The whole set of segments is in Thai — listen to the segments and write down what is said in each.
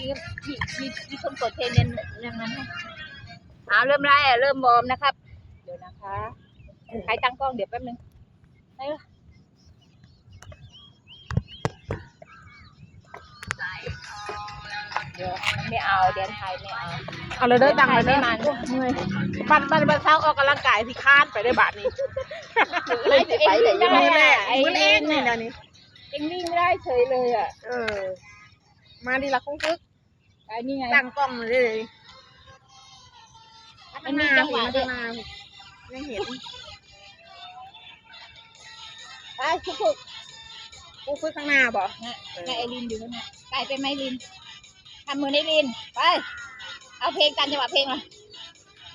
มีมีมีคนกดเทรนเนี่ยอย่างนั้นให้เอาเริ่มไล่อะเริ่มวอร์มนะครับ เดี๋ยวนะคะใครตั้งกล้องเดี๋ยวแป๊บนึงไปละเดี๋ยวไม่เอาเดียนไทยไม่เอาเอาเลยเด้อตังค์เลยไม่เด้อมันเมื่อยบันบันบันเช้าออกกำลังกายที่คาดไปได้บาทนี้ไอ้เองวิ่งได้มือแรอะกไอ้มือแรเอกงนี่เนี่ยเดี๋ยวนี้เองวิ่งไม่ได้เฉยเลยอะเออ มาดีละคงคึก อ้นี่ไง ตั้งกล้องเลยมันมีจังหวะพัด้ฒวยนาไม่เห็นไปทุกคนกูคึกข้างหน้าบ่นะไงไอรินอยู่ข้างหน้าไกลไปไหมลินทำมือในลิน ไป เอาเพลงกันจังหวะเพลงมา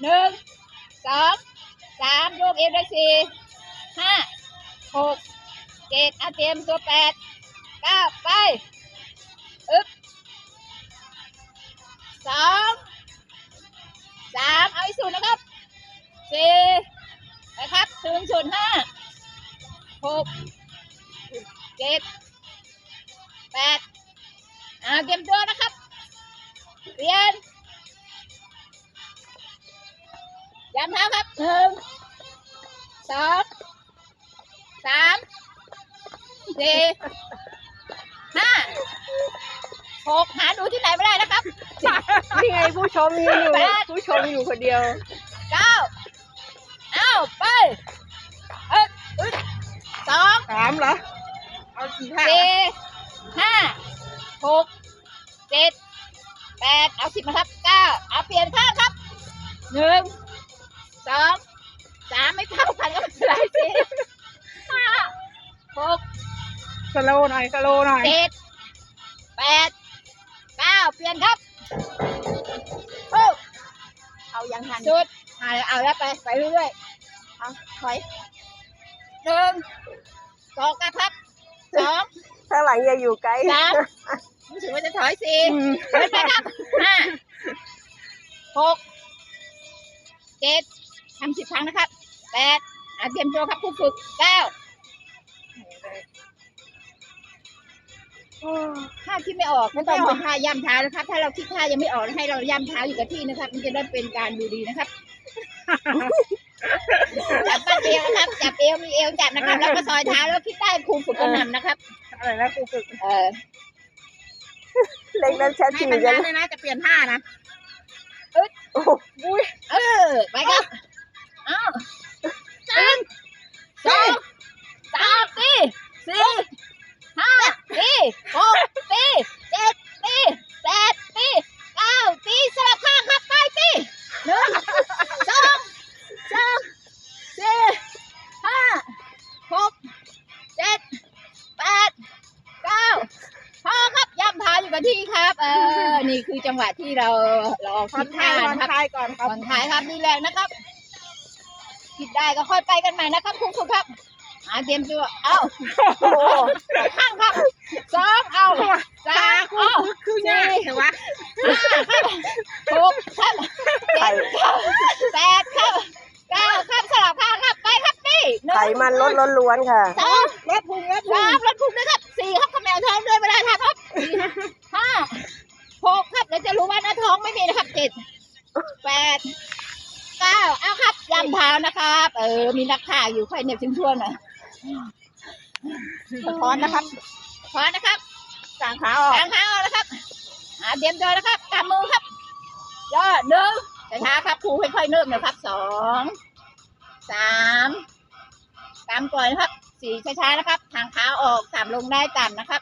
หนึ่งสองสามโยกเอวได้สี่ห้าหกเจ็ดอาเตรียมตัวแปดเก้าไป อึ๊บ สองสามเอาให้สุดนะครับสี่ไปครับถึงศูนย์ห้าหกเจ็ดแปดเอาเตรียมตัวนะครับ เรียนย้ำเท้าครับหนึ่งสองสามสี่ห้าหกหาดูที่ นี่ไงผู้ชมมีอยู่แปด ผู้ชมมีอยู่คนเดียว เก้าเอ้าไปเอ็ดอึดสองสามเหรอ เอากี่ท่าสี่ห้าหกเจ็ดแปดเอาสิบมาครับเก้าเอาเปลี่ยนข้างครับหนึ่งสองสามไม่เท่ากันก็ไม่เป็นไรสิห้าหก สโลว์หน่อยสโลว์หน่อย เจ็ดแปดเก้าเปลี่ยนครับ โอ้เอายังทันสุดเอาเอาแล้วไปไปเรื่อยๆเอาถอยหนึ่งสองกันครับสองข้างหลังอย่าอยู่ไกลสามรู้สึกว่าจะถอยสี่ไปไปครับห้าหกเจ็ดทำสิบครั้งนะครับแปดอะเตรียมตัวครับผู้ฝึกเก้า ท่าคิดไม่ออกไม่ต้องเป็นท่าย่ำเท้านะครับ ถ้าเราคิดท่ายังไม่ออกให้เราย่ำเท้าอยู่กับที่นะครับ มันจะได้เป็นการดูดีนะครับจับบัดเอวนะครับ จับเอวมีเอวจับนะครับแล้วก็ซอยเท้าแล้วคิดได้ครูฝึกกระหน่ำนะครับอะไรนะกูฝึกเออเล็กนั้นชัดให้จีมันกัยันนเลยนะจะเปลี่ยนท่านะเออไปครับเอ้าหนึ่งสอง นี่คือจังหวะที่เราเราออกผ่อทินศคลาทายงผ่อนนะครับคลายก่อนครับผ่อนคลายครับดีแรงนะครับ คิดได้ก็ค่อยไปกันใหม่นะครับคุณครูครับอาเตรียมตัวเอ้าโอ้โหข้างครับสองเอาสาตามกูเอาคึกคือยากแต่ว่าหกครับเจ็ดครับแปดครับเก้าครับสลับข้างครับไปครับนี่หนึ่ไขงมันลดล้วนๆค่ะ สอง ดแปดเก้าเอาครับยำเท้านะครับ เออ มีนักข่าอยู่ค่อยเหน็บชิงช่วงหน่อยถอนนะครับพอนะครับกางขาออกกางเท้านะครับอ่าเตรียมตัวนะครับกำมือครับย่อหนึ่งช้าๆครับครูค่อยๆเนิ่มนะครับสองสามกำก่อนนะครับสี่ช้าๆนะครับ ทางเท้าออกต่ำลงได้ต่ำนะครับ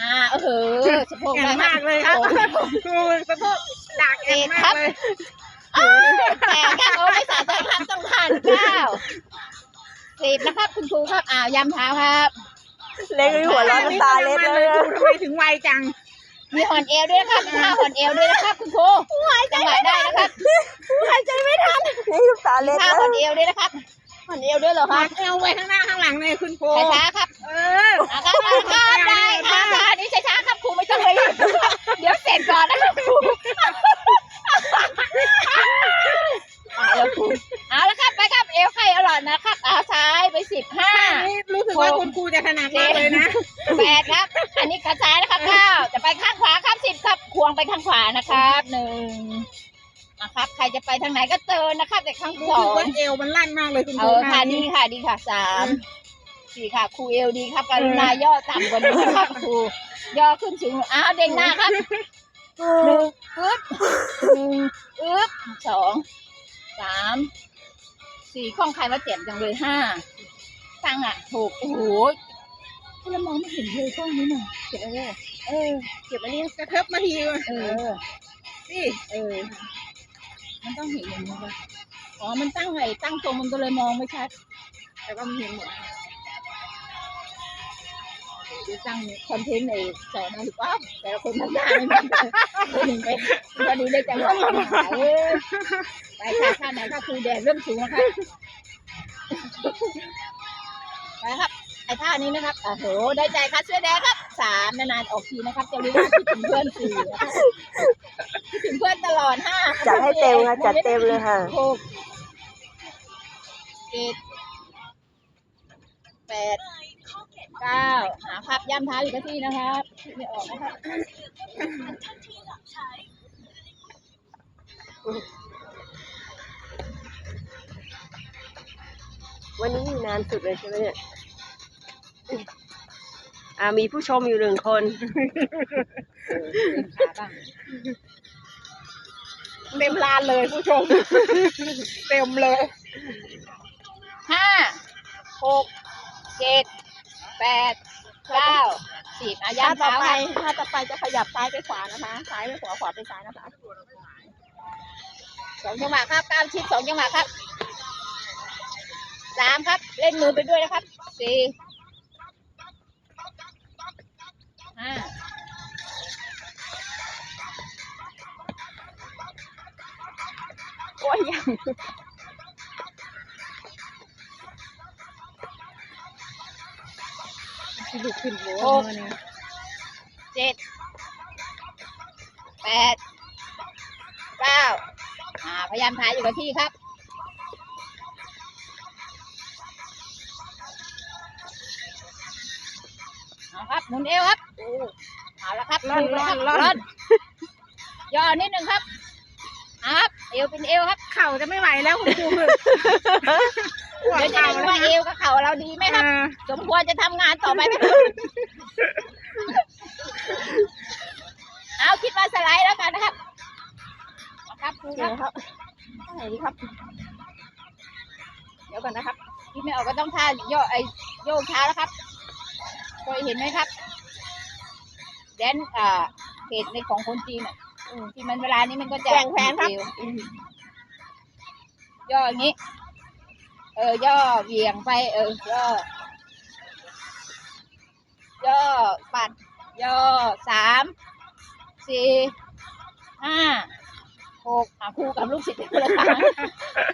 ห้าเออสะโพกแข็ได้งครัมาบกเลยครับโอ้คือสะโพกดากเองมากเลยแต่ครับโอ้ไม่สะใจครับต้องทานข้าวสิบนะครับคุณครูครับอ่าวยำเท้าครับ เล็กหัวเร้อนน้ำตาเล็ดเลเลยยทำไมถึงไวจัง มีหอนเอวด้วยนะครับมีท่าหอนเอวด้วยนะครับคุณครูจังหวะได้นะครับหายใจไม่ทันนี่น้ำตามีเล็ดท่าเลหอยนเอวด้วยนะครับหอนเอวด้วยเหรอคหัรับกเอวไว้ข้างหน้าข้างหลังเลยคุณครูช้าๆครับ เอออะครับอะครับ เดี๋ยวเสร็จก่อนนะครับครูเอาแล้วครูเอาแล้วครับไปครับเอวใครอร่อยนะครับเอาซ้ายไปสิบห้าอันนี้รู้สึกว่าคุณครูจะถนัดมากเลยนะ แปดครับ อันนี้ขาซ้ายนะครับเก้าจะไปข้างขวาครับสิบครับ ควงไปข้างางขวานะครับหนึ่งนะครับ ใครจะไปทางไหนก็เจอนะครับแต่ข้างรู้สอสึกงว่าเอวมันลั่นมากเลยคุณคเอรูอค่ะท่าดีนี้ค่ะดีค่ะสาม สี่ค่ะครูเอลดีครับกรุณาย่อต่ำกว่านี้นะครับครูย่อขึ้นสูงอ้าวเด้งหน้าครับหนึ่งอึ๊บหนึ่งอึ๊บสองสามสี่ข้องใครว่าเจ็บจังเลยห้าตั้งอะถูกโอ้โหเรามองไม่เห็นเลยข้องนี้น่ะเจ็บเลยเออเก็บอันนี้กระเทิบมาทีเออนี่เออ มันต้องเห็นอย่างนี้ป่ะอ๋อมันตั้งไงตั้งตรงมันก็เลยมองไม่ชัดแต่ว่ามันเห็นหมด เดี๋ยวตั้งคอนเทนต์ในสอนนะหรือปล่าแต่ละคนทำได้ไม่เหมือนกันคนหนึ่งไปพอดีได้จังหวะเออไปค่ะท่าไหนค่ะครูแดดเริ่มสูงแล้วค่ะไปครับไอ้ท่านี้นะครับโอ้โหได้ใจค่ะเสื้อแดงครับสามนานๆออกทีนะครับจะรู้ว่าคิดถึงเพื่อนสี่นะคะคิดถึงเพื่อนตลอดห้าจัดให้เต็มค่ะจัดเต็มเลยค่ะหกเจ็ดแปด เก้าหาครับย่ำเท้าอยู่กับที่นะครับคิดไม่ออกนะครับวันนี้อยู่นานสุดเลยใช่ไหมเนี่ยอ่ามีผู้ชมอยู่หนึ่งคนเออเต็มขาบ้างเต็มลานเลยผู้ชม เต็มเลยห้าหกเจ็ด แปดเก้าสิบอาท่าย่ำต่อเท้าไปครับท่าต่อไปจะขยับซ้ายไปขวานะคะ ซ้ายไปขวา ขวาไปซ้ายนะคะ สองจังหวะครับเก้าชิดสองจังหวะครับสามครับ เล่นมือไปด้วยนะครับสี่ห้าโอ้ยยัง ลุกขึ้นโว้ยเนี่ยเจ็ดแปดเก้าอ่าพยายามถ่ายอยู่กับที่ครับเอาครับหมุนเอวครับเอาละครับร่อนมืไปร่อคนบร่อนย่อนิดนึงครับเอาครับ เอวเป็นเอวครับ เข่าจะไม่ไหวแล้วคุณครู คือปวดเดี๋ยวจะเข่าได้รู้แล้วว่านะเอวกับเข่าเราดีไหมครับ อ่าสมควรจะทำงานต่อไปไหมครับเอาคิดว่าสไลด์แล้วกันนะครับเอาครับครูเดี๋คยรัวบนะครับไหนดีครับ เดี๋ยวก่อนนะครับคิดไม่ออกก็ต้องท่าโยกไอโยกเท้าแล้วครับเคยเห็นไหมครับ แดนอ่าเพจในของคนจีนอะอืมที่มันเวลานี้มันก็จะแกว่งแขนครับเอวอืมย่ออย่างนี้เออย่อเหวี่ยงไป เออย่อย่อปัด ย่อสามสี่ห้าหกอะครูกับลูกศิษย์คนละครั้ง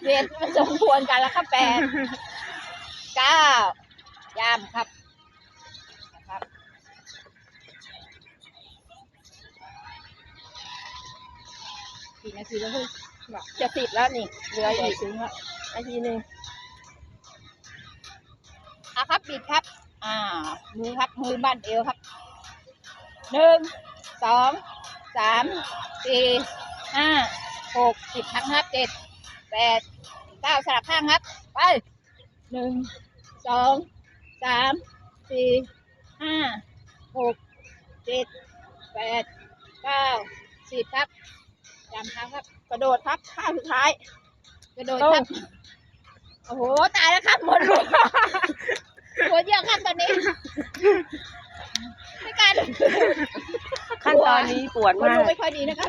เรียนมันสมควรกันแล้วครับแปดเก้าย่ำครับนะครับกี่นาทีแล้วพี่จะสิบแล้วนี่เหลืออีกถึงแล้วนาทีหนึ่ง อะครับบิดครับ อ่า มือครับ มือบั้นเอวครับหนึ่งสองสามสี่ห้าหกสิบครั้งครับเจ็ดแปดเก้าสลับข้างครับ ไปหนึ่งสองสามสี่ห้าหกเจ็ดแปดเก้าสิบครับจำครับครับ กระโดดครับท่าสุดท้าย กระโดดครับ โอ้โห ตายแล้วครับหมดหัว หัวเยอะครับตอนนี้ ไม่กล้าขั้นตอนนี้ปวดคนมาดูกไม่ค่อยดีนะครับ